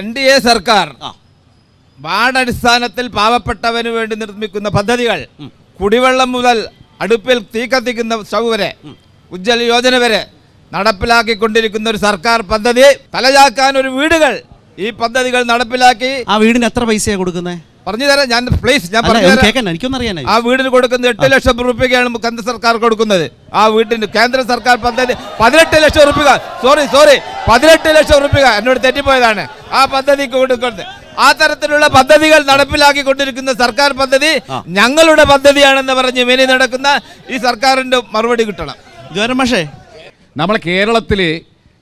N D A സർക്കാർ. വാർഡടിസ്ഥാനത്തിൽ പാവപ്പെട്ടവന് വേണ്ടി നിർമ്മിക്കുന്ന പദ്ധതികൾ കുടിവെള്ളം മുതൽ അടുപ്പിൽ തീ കത്തിക്കുന്ന സ്റ്റൗ വരെ ഉജ്ജ്വല യോജന വരെ നടപ്പിലാക്കിക്കൊണ്ടിരിക്കുന്ന ഒരു സർക്കാർ പദ്ധതി. തലചാക്കാൻ ഒരു വീടുകൾ ഈ പദ്ധതികൾ നടപ്പിലാക്കി. ആ വീടിന് എത്ര പൈസയാണ് കൊടുക്കുന്നത് പറഞ്ഞു തരാം ഞാൻ പ്ലീസ് ഞാൻ പറഞ്ഞു ഒന്ന് എനിക്കൊന്നും അറിയാനായി. ആ വീടിന് കൊടുക്കുന്നത് എട്ട് ലക്ഷം രൂപയ്ക്കാണ് കേന്ദ്ര സർക്കാർ കൊടുക്കുന്നത്. ആ വീട്ടിന് കേന്ദ്ര സർക്കാർ പദ്ധതി പതിനെട്ട് ലക്ഷം രൂപ. സോറി സോറി പതിനെട്ട് ലക്ഷം രൂപ. എന്നോട് തെറ്റിപ്പോയതാണ്. ആ പദ്ധതിക്ക് കൊടുക്കുന്നത്. ആ തരത്തിലുള്ള പദ്ധതികൾ നടപ്പിലാക്കി കൊണ്ടിരിക്കുന്ന സർക്കാർ പദ്ധതി ഞങ്ങളുടെ പദ്ധതിയാണെന്ന് പറഞ്ഞ് മെനി നടക്കുന്ന ഈ സർക്കാരിന്റെ മറുപടി കിട്ടണം. പക്ഷേ നമ്മളെ കേരളത്തിൽ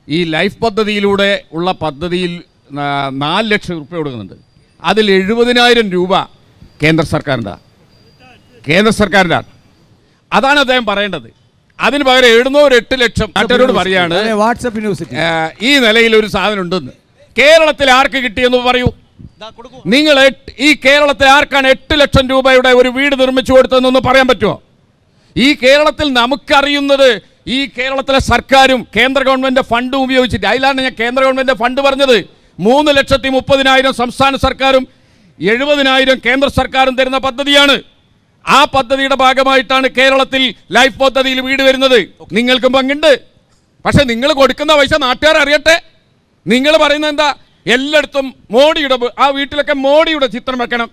ഈ ലൈഫ് പദ്ധതിയിലൂടെ ഉള്ള പദ്ധതിയിൽ നാല് ലക്ഷം രൂപ കൊടുക്കുന്നുണ്ട്. അതിൽ എഴുപതിനായിരം രൂപ കേന്ദ്ര സർക്കാരിന്റെ. കേന്ദ്ര സർക്കാരിന്റെ. അതാണ് അദ്ദേഹം പറയേണ്ടത്. അതിന് പകരം എഴുന്നൂറ് എട്ട് ലക്ഷം മറ്റൊരോട് പറയാണ് വാട്സപ്പ് ന്യൂസ് ഈ നിലയിൽ ഒരു സാധനം ഉണ്ടെന്ന് കേരളത്തിൽ ആർക്ക് കിട്ടിയെന്ന് പറയൂ. നിങ്ങൾ ഈ കേരളത്തിൽ ആർക്കാണ് എട്ട് ലക്ഷം രൂപയുടെ ഒരു വീട് നിർമ്മിച്ചു കൊടുത്തതെന്നൊന്ന് പറയാൻ പറ്റുമോ? ഈ കേരളത്തിൽ നമുക്കറിയുന്നത് ഈ കേരളത്തിലെ സർക്കാരും കേന്ദ്ര ഗവൺമെന്റ് ഫണ്ടും ഉപയോഗിച്ചിട്ട് അതിലാണ് ഞാൻ കേന്ദ്ര ഗവൺമെന്റ് ഫണ്ട് പറഞ്ഞത്. മൂന്ന് ലക്ഷത്തി മുപ്പതിനായിരം സംസ്ഥാന സർക്കാരും എഴുപതിനായിരം കേന്ദ്ര സർക്കാരും തരുന്ന പദ്ധതിയാണ്. ആ പദ്ധതിയുടെ ഭാഗമായിട്ടാണ് കേരളത്തിൽ ലൈഫ് പദ്ധതിയിൽ വീട് വരുന്നത്. നിങ്ങൾക്കും പങ്കുണ്ട്. പക്ഷെ നിങ്ങൾ കൊടുക്കുന്ന പൈസ നാട്ടുകാർ അറിയട്ടെ. നിങ്ങൾ പറയുന്നത് എന്താ? എല്ലായിടത്തും മോഡിയുടെ ആ വീട്ടിലൊക്കെ മോഡിയുടെ ചിത്രം വെക്കണം.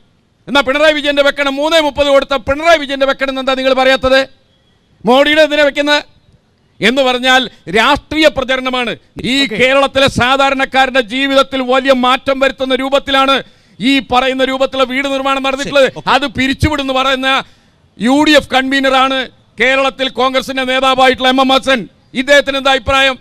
എന്നാൽ പിണറായി വിജയന്റെ വെക്കണം. മൂന്നേ മുപ്പത് കൊടുത്ത പിണറായി വിജയന്റെ വെക്കണം എന്താ നിങ്ങൾ പറയാത്തത്? മോഡിയുടെ എന്തിനാണ് വെക്കുന്നത്? എന്ന് പറഞ്ഞാൽ രാഷ്ട്രീയ പ്രചരണമാണ്. ഈ കേരളത്തിലെ സാധാരണക്കാരുടെ ജീവിതത്തിൽ വലിയ മാറ്റം വരുത്തുന്ന രൂപത്തിലാണ് ഈ പറയുന്ന രൂപത്തിലുള്ള വീട് നിർമ്മാണം നടന്നിട്ടുള്ളത്. അത് പിരിച്ചുവിടുന്നു പറയുന്ന യു ഡി എഫ് കൺവീനറാണ് കേരളത്തിൽ കോൺഗ്രസിന്റെ നേതാവായിട്ടുള്ള എം എം ഹസൻ. ഇദ്ദേഹത്തിന് എന്താ അഭിപ്രായം?